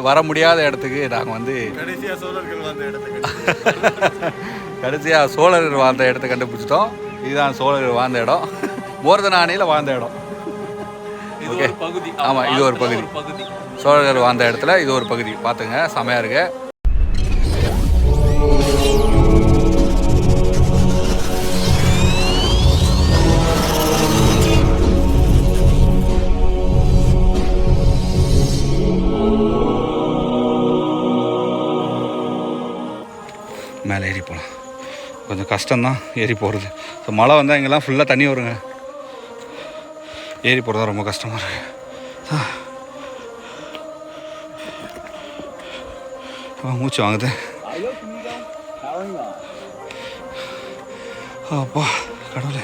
வர முடியாத இடத்துக்கு நாங்கள் வந்து கடைசியாக சோழர்கள் வந்த இடத்துக்கு கடைசியாக சோழர்கள் வாழ்ந்த இடத்த கண்டுபிடிச்சிட்டோம். இதுதான் சோழர்கள் வாழ்ந்த இடம். மோர்தனானியில் வாழ்ந்த இடம். இது Okay. ஒரு பகுதி. ஆமா, இது ஒரு பகுதி. சோழர்கள் வாழ்ந்த இடத்துல இது ஒரு பகுதி. பார்த்துங்க செமையாக இருக்கு. மேலே ஏறி போகலாம். கொஞ்சம் கஷ்டம்தான் ஏறி போகிறது ஸோ மழை வந்தால் இங்கெல்லாம் ஃபுல்லாக தண்ணி வருங்க. ஏறி போகிறது ரொம்ப கஷ்டமாக இருக்கு. மூச்சு வாங்குது. அப்பா கடவுளே.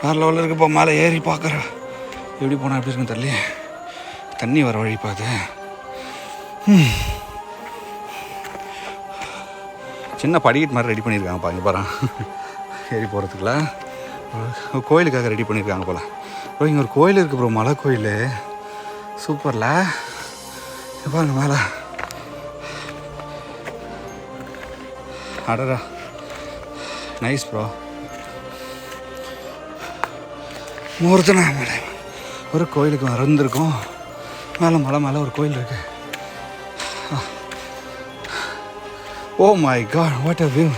வேறு லெவலில் இருக்குப்பா மேலே ஏறி பார்க்குற. எப்படி போனால் எப்படி இருக்குன்னு தெரியல தண்ணி வர வழி பார்த்து சின்ன படிக்கட்டு மாதிரி ரெடி பண்ணியிருக்காங்க பாருங்க பாரு ஏறி போகிறதுக்குள்ள ஒரு கோயிலுக்காக ரெடி பண்ணியிருக்காங்க போல். ப்ரோ இங்கே ஒரு கோயில் இருக்குது ப்ரோ மலை கோயில். சூப்பரில். பாருங்க மேலே. அடடா. நைஸ் ப்ரோ மூர்த்தனா மேடம். ஒரு கோயிலுக்கு மறந்துருக்கோம் மேலே மலை மேலே ஒரு கோயில் இருக்குது ஓ my god what a view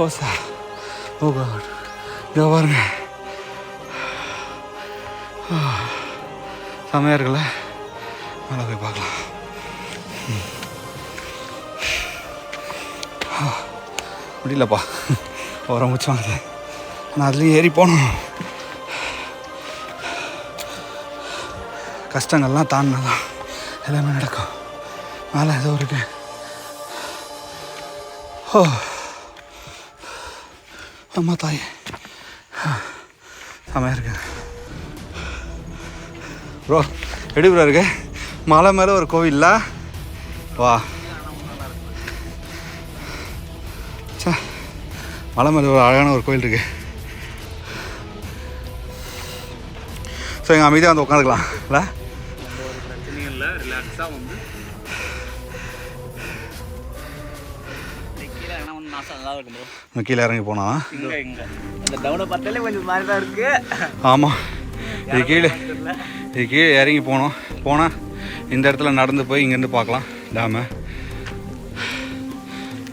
oh sir oh god இதோ பாருங்க. செமையாக இருக்குல்ல? மேலே போய் பார்க்கலாம். முடியலப்பா. ஓர மூச்சு வாங்குது நான் அதுலேயும் ஏறி போகணும். கஷ்டங்கள்லாம் தாண்டினா தான் எல்லாமே நடக்கும். மேலே ஏதோ இருக்குது ஓ அம்மா தாய். செமையாக இருக்கு. ப்ரோ எப்படி ப்ரோ இருக்கு? மலை மேலே ஒரு கோவில்ல? வா. ச்சே மலை மேலே ஒரு அழகான ஒரு கோயில் இருக்கு. ஸோ எங்கள் அமைதியாக வந்து உட்காந்துக்கலாம். இல்லை நல்லா இருக்கும் கீழே இறங்கி போனா? டவுனை பார்த்தாலே கொஞ்சம் மாதிரி தான் இருக்கு. ஆமாம் இது கீழே இது கீழே இறங்கி போனோம். போனால் இந்த இடத்துல நடந்து போய் இங்கேருந்து பார்க்கலாம். டேமை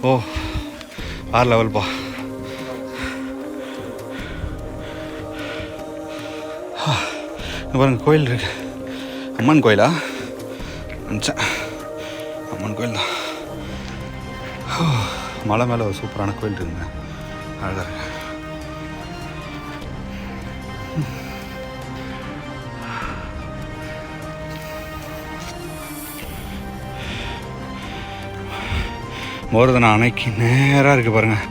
ஓ ஆறு லெவல்ப்பா பாருங்க கோயில் இருக்கு. அம்மன் கோயிலா? நினச்சேன். அம்மன் கோயில் தான் மலை மேலே ஒரு சூப்பரான கோயில் இருக்குங்க. அழகாக இருக்கு. மோர்தன அணைக்கு நேராக இருக்குது பாருங்கள்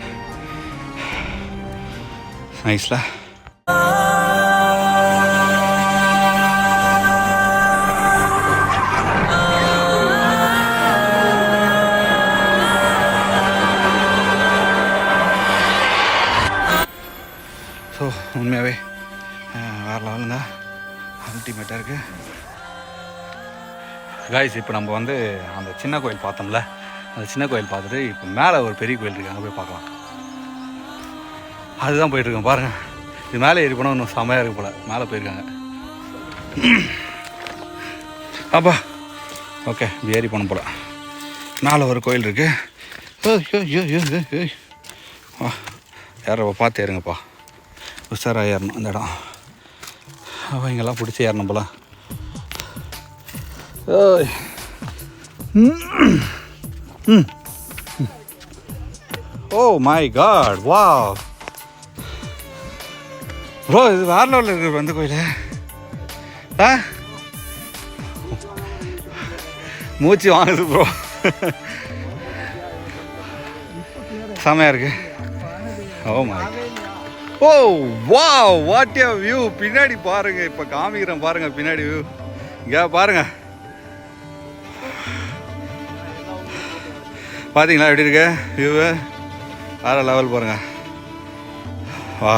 நைஸ்லாம் காய்ஸ் இப்போ நம்ம வந்து அந்த சின்ன கோயில் பார்த்தோம்ல அந்த சின்ன கோயில் பார்த்துட்டு இப்போ மேலே ஒரு பெரிய கோயில் இருக்குது அங்கே போய் பார்க்கலாம். அதுதான் போயிட்டுருக்கோம் பாருங்கள் இது மேலே ஏறி போனால் இன்னும் செமையாக இருக்கு போல் மேலே போயிருக்காங்க. அப்பா ஓகே இப்படி ஏறி போன போல். மேலே ஒரு கோயில் இருக்குது ஐயோ ஐயோ ஏறப்பா பார்த்து ஏறுங்கப்பா. உஷாராக ஏறணும் அந்த இடம். அப்போ இங்கெல்லாம் பிடிச்சி ஏறணும் போல. ஓய் ஓ மை காட் வா ப்ரோ இது வேற லெவலில் இருக்கு அந்த கோயில். ஆ? மூச்சு வாங்குது ப்ரோ செமையா இருக்கு. ஓ மை ஓ வா வாட் வியூ பின்னாடி பாருங்க இப்போ காமிக்கிறேன் பாருங்க பின்னாடி வியூ இங்கே பாருங்க. பார்த்தீங்களா எப்படி இருக்கு? வியூவு வேறு லெவல் பாருங்க வா.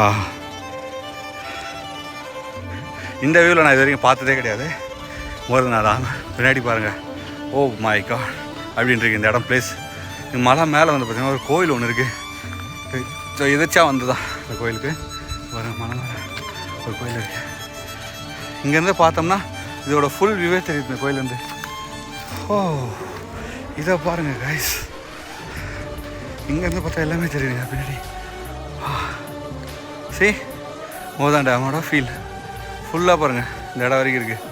இந்த வியூவில் நான் இது வரைக்கும் பார்த்ததே கிடையாது. ஒரு நாள் பின்னாடி பாருங்கள் ஓ oh மை காட் அப்படின்ட்டு இருக்கு இந்த இடம் பிளேஸ் இங்கே மலை மேலே வந்து பார்த்தீங்கன்னா ஒரு கோயில் ஒன்று இருக்குது ஸோ எதிர்ச்சியாக வந்ததா இந்த கோயிலுக்கு. ஒரு மலை மேலே ஒரு கோயில் இருக்குது இங்கேருந்து பார்த்தோம்னா இதோட ஃபுல் வியூவே தெரியுது இந்த கோயிலேருந்து ஓ oh, இதை பாருங்கள் கைஸ் இங்கேருந்து பார்த்தா எல்லாமே தெரியுது பின்னாடி. சரி மோதான் டேமோட ஃபீல் ஃபுல்லாக பாருங்கள் இந்த இடம் வரைக்கும் இருக்குது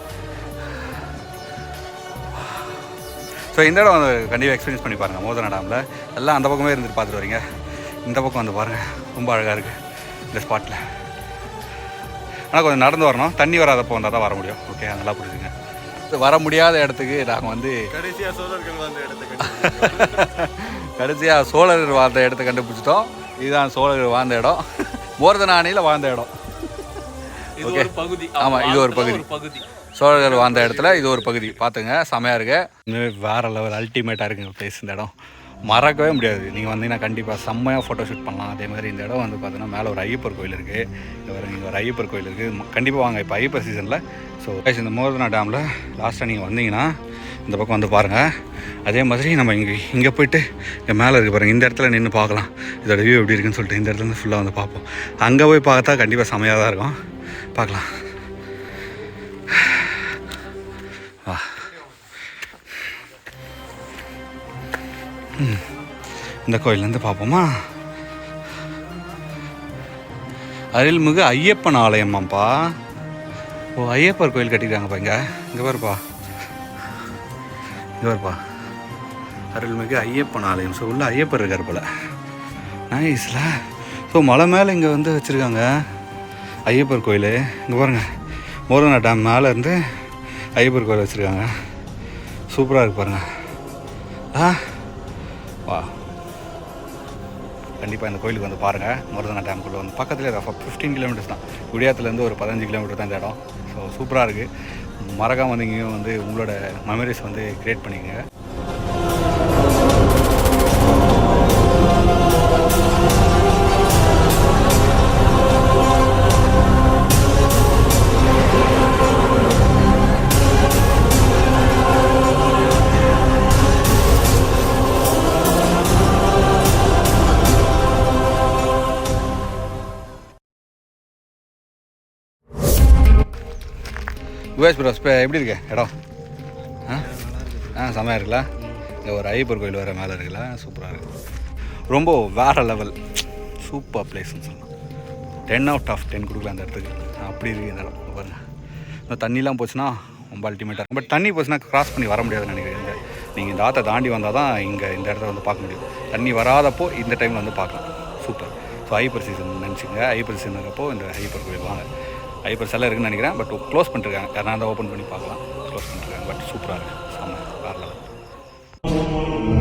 ஸோ இந்த இடம் வந்து கண்டிப்பாக எக்ஸ்பீரியன்ஸ் பண்ணி பாருங்கள் மோதன டேமில் எல்லாம் அந்த பக்கமே இருந்துட்டு பார்த்துட்டு வரீங்க. இந்த பக்கம் வந்து பாருங்கள் ரொம்ப அழகாக இருக்குது இந்த ஸ்பாட்டில் ஆனால் கொஞ்சம் நடந்து வரணும். தண்ணி வராதப்போ வந்தால் தான் வர முடியும். ஓகே அதெல்லாம் புரிஞ்சுங்க. வர முடியாத இடத்துக்கு நாங்கள் வந்து கடைசியா சோழர்கள் வாழ்ந்த இடத்த கண்டுபிடிச்சோம். கடைசியாக சோழர் வாழ்ந்த இடத்த கண்டுபிடிச்சிட்டோம். இதுதான் சோழர் வாழ்ந்த இடம். மோர்தன அணையில் வாழ்ந்த இடம். ஒரு பகுதி. ஆமா, இது ஒரு பகுதி. பகுதி. சோழர்கள் வாழ்ந்த இடத்துல இது ஒரு பகுதி. பார்த்துங்க செமையாக இருக்கு. வேற லெவல் அல்டிமேட்டாக இருக்குங்க பிளேஸ் இந்த இடம். மறக்கவே முடியாது. நீங்கள் வந்தீங்கன்னா கண்டிப்பாக செம்மையாக ஃபோட்டோ ஷூட் பண்ணலாம். அதே மாதிரி இந்த இடம் வந்து பார்த்தீங்கன்னா மேலே ஒரு ஐயப்பர் கோயில் இருக்குது இங்கே ஒரு இங்கே ஒரு ஐயப்பர் கோயில் இருக்குது கண்டிப்பாக வாங்க இப்போ ஐயப்பர் சீசனில் ஸோ இந்த மோதனா டேமில் லாஸ்ட்டாக நீங்கள் வந்தீங்கன்னா இந்த பக்கம் வந்து பாருங்கள் அதே மாதிரி நம்ம இங்கே இங்கே போயிட்டு இங்கே மேலே இருக்க பாருங்கள் இந்த இடத்துல நின்று பார்க்கலாம். இதோட வியூ எப்படி இருக்குன்னு சொல்லிட்டு இந்த இடத்துல இருந்து ஃபுல்லாக வந்து பார்ப்போம். அங்கே போய் பார்த்தா கண்டிப்பாக செமையாக தான் இருக்கும். பார்க்கலாம். இந்த கோயிலேருந்து பார்ப்போமா? அருள்மிகு ஐயப்பன் ஆலயமாப்பா ஓ ஐயப்பர் கோயில் கட்டிக்கிறாங்கப்பா இங்கே இங்கே பாருப்பா. இங்கே பாருப்பா. அருள்மிகு ஐயப்பன் ஆலயம். ஸோ உள்ள ஐயப்பர் இருக்கார் போல. நைஸ்ல. ஸோ மலை மேலே இங்கே வந்து வச்சுருக்காங்க ஐயப்பர் கோயில். இங்கே பாருங்க. மோரனா டேம் மேலே இருந்து ஐயப்பர் கோயில் வச்சுருக்காங்க. சூப்பராக இருக்கு பாருங்க. ஆ வா. கண்டிப்பாக இந்த கோயிலுக்கு வந்து பாருங்கள் மருதனா டேம்குள்ளே வந்து பக்கத்துலேயே தான் ஃபிஃப்டீன் கிலோமீட்டர்ஸ் தான். குடியாத்துலேருந்து ஒரு பதினஞ்சு கிலோமீட்டர் தான் இந்த இடம். ஸோ சூப்பராக இருக்குது மறக்காம வந்து இங்கேயும் வந்து உங்களோட மெமரிஸ் வந்து க்ரியேட் பண்ணிக்கங்க. யுஎஸ் ப்ரோஸ் இப்போ எப்படி இருக்கு? இடம் ஆ? ஆ செம்மையாக இருக்குல்ல? இங்கே ஒரு ஐயப்பர் கோயில் வேறு மேலே இருக்குல்ல? சூப்பராக இருக்கு. ரொம்ப வேறு லெவல் சூப்பர் பிளேஸ்னு சொல்லலாம். டென் அவுட் ஆஃப் டென் கொடுக்கலாம் அந்த இடத்துக்கு. அப்படி இருக்கு இந்த இடம். பாருங்கள் இந்த தண்ணிலாம் போச்சுன்னா ரொம்ப அல்டிமேட்டாக பட் தண்ணி போச்சுன்னா கிராஸ் பண்ணி வர முடியாதுன்னு நினைக்கிறேன் இந்த. நீங்கள் இந்த ஆற்றை தாண்டி வந்தால் தான் இங்கே இந்த இடத்த வந்து பார்க்க முடியும். தண்ணி வராதப்போ இந்த டைமில் வந்து பார்க்கலாம். சூப்பர். ஸோ ஐப்பர் சீசன் நினச்சிங்க ஐப்பர் சீசனுக்கப்போ இந்த ஐப்பர் கோயில் வாங்க. ஐப்பர் எல்லாம் இருக்குன்னு நினைக்கிறேன். பட் க்ளோஸ் பண்ணிருக்காங்க. யாரா ஓப்பன் பண்ணி பார்க்கலாம். க்ளோஸ் பண்ணிருக்காங்க. பட் சூப்பராக இருக்குது செம்ம வேறு லெவல்